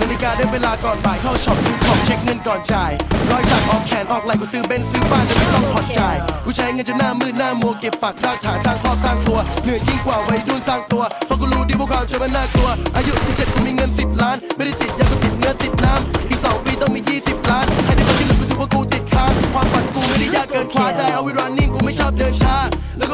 นาฬิกาได้เวลาก่อนบ่ายเข้าช็อปซื้อของเช็คเงินก่อนจ่ายรอยสักออกแขนออกไหล่กูซื้อเบนซ์ซื้อบ้านจะไม่ต้องผ่อนจ่ายกูใช้เงินจนหน้ามืดหน้ามัวเก็บปากรากฐานสร้างครอบสร้างตัวเหนื่อยยิ่งกว่าวัยรุ่นสร้างตัวเพราะกูรู้ดีว่าความจนมันน่ากลัวอายุ17กูมีเงิน10ล้านไม่ได้ติดยากู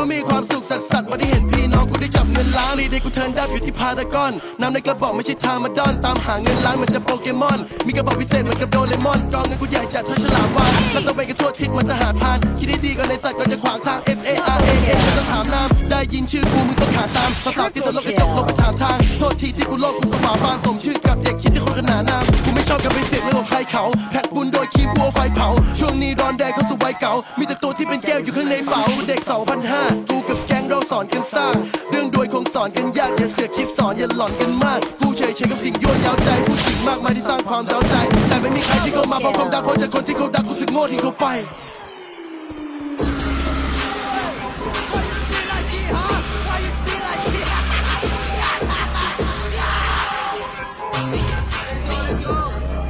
ก็มีความสุขสัสสัสวันที่เห็นพี่น้องกูได้จับเงินล้านรีเดย์กูเทิร์นดับอยู่ที่พารากอนน้ำในกระบอกไม่ใช่ทามาดอนตามหาเงินล้านเหมือนจะโปเกมอน มีกระบอกพิเศษเหมือนกับโดเรมอนกองเงินกูใหญ่จัดเท่าฉลามวานแล้วต้องไปกันทั่วทิศมันทหารพรานคิดได้ดีก่อนในสัตว์ก็จะขวางทาง F A R A A ไม่ต้องถามน้ำได้ยินชื่อกูมึงต้องขาตามสาวที่ตลกกระจกลงไปถามทางโทษทีที่กูโลกกูสว่าบานสมชื่อกับเด็กคิดที่คนขนานนามกูไม่ชอบการไปเสียงเรื่องของใครเขาแพ็กบุญโดยคีบัวไฟเผาช่วงนี้ร้อนแดงเข้าสู่วัยเก่ามีแต่ ตัวที่เป็นก้วอยู่ข้างในเป๋าเด็ก2,500กูกับแก๊งเราสอนกันสร้าง เรื่องโดยคงสอนกันยาก อย่าเสือกคิดสอนอย่าหลอนกันมาก กูเฉยเฉยกับสิ่งยั่วยาวใจผู้สิ่งมากมายที่สร้างความเร้าใจ แต่ไม่มีใครที่เข้ามาเพราะความดังเพราะจากคนที่เขาดักกูสึกโง่ทิ้งเขาไปแ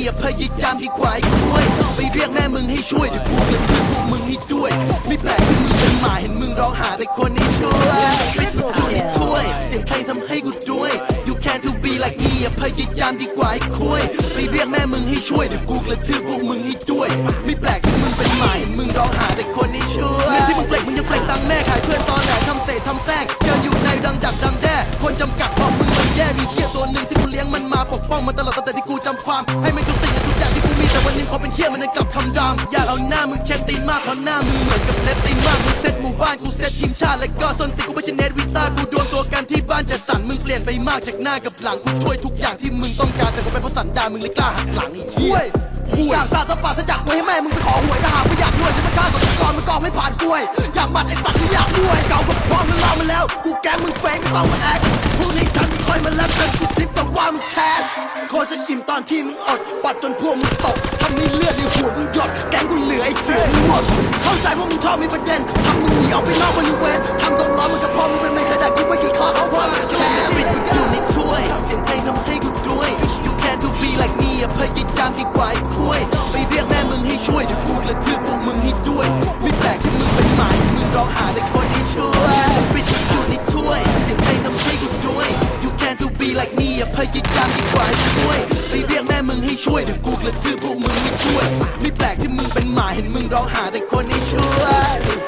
be like me อย่าพยายามดีกว่าไอ้ช่วยไปเรียกแม่มึงให้ช่วยเดี๋ยวกูกระทืบพวกมึงให้ด้วย ไม่แปลกที่มึงเป็นหมาเห็นมึงร้องหาแต่คนให้ช่วยปิดกูอยู่ในถ้วย เสียงเพลงทำให้กูด้วย You can to be like me อย่าพยายามดีกว่าไอ้คุยไปเรียกแม่มึงให้ช่วยเดี๋ยวกูกระทืบพวกมึงให้ด้วย ไม่แปลกที่มึงเป็นหมาเห็นมึงร้องหาแต่คนให้ช่วยเงินที่มึงเฟลกมึงยังเฟลกตังแม่ขายามให้มันทุกสิ่งทุกอย่างที่กูมีแต่วันนี้พอเป็นเขี้ยมันยังกลับคำดำอยากเอาหน้ามึงเช็ดตีนมากเพราะหน้ามึงเหมือนกับเล็บตีนมากมึงเซ็ตหมู่บ้านกูเซ็ตทีมชาติและก็สนตีนกูไม่ใช่เนตวิต้ากูดวลตัวกันที่บ้านจะสั่นมึงเปลี่ยนไปมากจากหน้ากับหลังกูช่วยทุกอย่างที่มึงต้องการแต่กูเป็นเพราะสันดานมึงเลยกล้าหักหลังไอ้เหี้ยอยากสาดตะปาสจักไว้ให้แม่มึงไปขอหวยถ้าหากไม่อยากรวยจะมาฆ่ากับกรมันกองไม่ผ่านกล้วย อยากบัตรไอ้สัตว์ที่อยากรวยเก่ากับพ่อมึงเล่ามาแล้ว กูแกล้งมึงเฟกไม่ต้องมาแอค ที่มึงอด ปัดจนพวกมึงตกทำให้เลือดในหัวมึงหยด แกงกูเหลือไอ้เสือมึงหมด เข้าใจพวกมึงชอบมีประเด็นทำมึงหนีออกไปนอก ช่วยเดี๋ยวกูกระทืบพวกมึงไม่ช่วย ไม่แปลกที่มึงเป็นหมาเห็นมึงร้องหาแต่คนให้ช่วย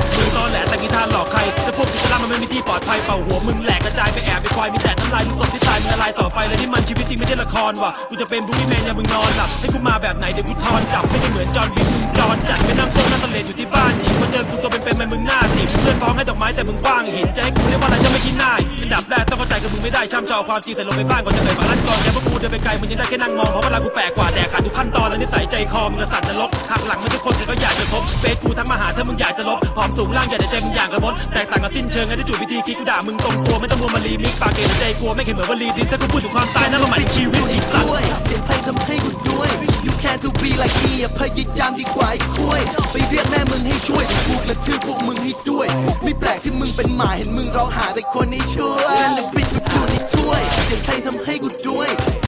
มันไม่มีที่ปลอดภัยเป่าหัวมึงแหลกกระจายไปแอบไปควายมีแต่น้ำลายมึงศพที่ตายมึงละลายต่อไฟแล้วนี่มันชีวิตจริงไม่ใช่ละครว่ะกูจะเป็นบูลลี่แมนอย่ามึงนอนหลับให้กูมาแบบไหนเดี๋ยวกูทอนกลับไม่ได้เหมือนจอห์นวินจอนจัดไปนั่งส้มนั่งทะเลอยู่ที่บ้านอีกมาเจอกูตัวเป็นๆมันมึงหน้าสิเพื่อนพ้องให้ดอกไม้แต่มึงว้างหินจะให้กูเรียกว่าอะไรจะไม่คิดหน้าอันดับแรกต้องเข้าใจกับมึงไม่ได้ช่ำชอความจริงแต่ลงไปบ้านก่อนจะเอ่ยปากลั่นก่อนแกพวกกูเดินไปไกลมึงยังได้แค่นั่งมองเพราะเวลากูแปลกกว่าแดกขาดทุกขั้นตอนและนิสัยใจคอมึงกระสันจะลบหักหลังมันทุกคนแต่ก็อยากจะคบเฟซกูทั้งมาหาถ้ามึงอยากจะลบผอมสูงล่างอยากจะใจมึงอย่างกระมดแตกต่างกันสิ้นเชิงไงที่จุดวิธีคิดกูด่ามึงตรงตัวไม่ต้องมัวมารีมิกปากเกยใจกลัวไม่เห็นเหมือนว่ารีดินถ้ากูพูดถึงความตายนั่นมันหมายถึงชีวิตอีกสัตว์ด้วยเสียงเพลงทำให้กูด้วย You can to be like me อย่าพยายามดีกว่าไอ้คุยไปเรียกแม่มึงให้ช่วยเดี๋ยวกูกระทืบพวกมึงให้ด้วยไม่แปลกที่มึงเป็นหมาเห็นมึงร้องหาแต่คนให้ช่วยแล้วปิดกูอยู่ในถ้วยเสียงเพลงทำให้กูด้วย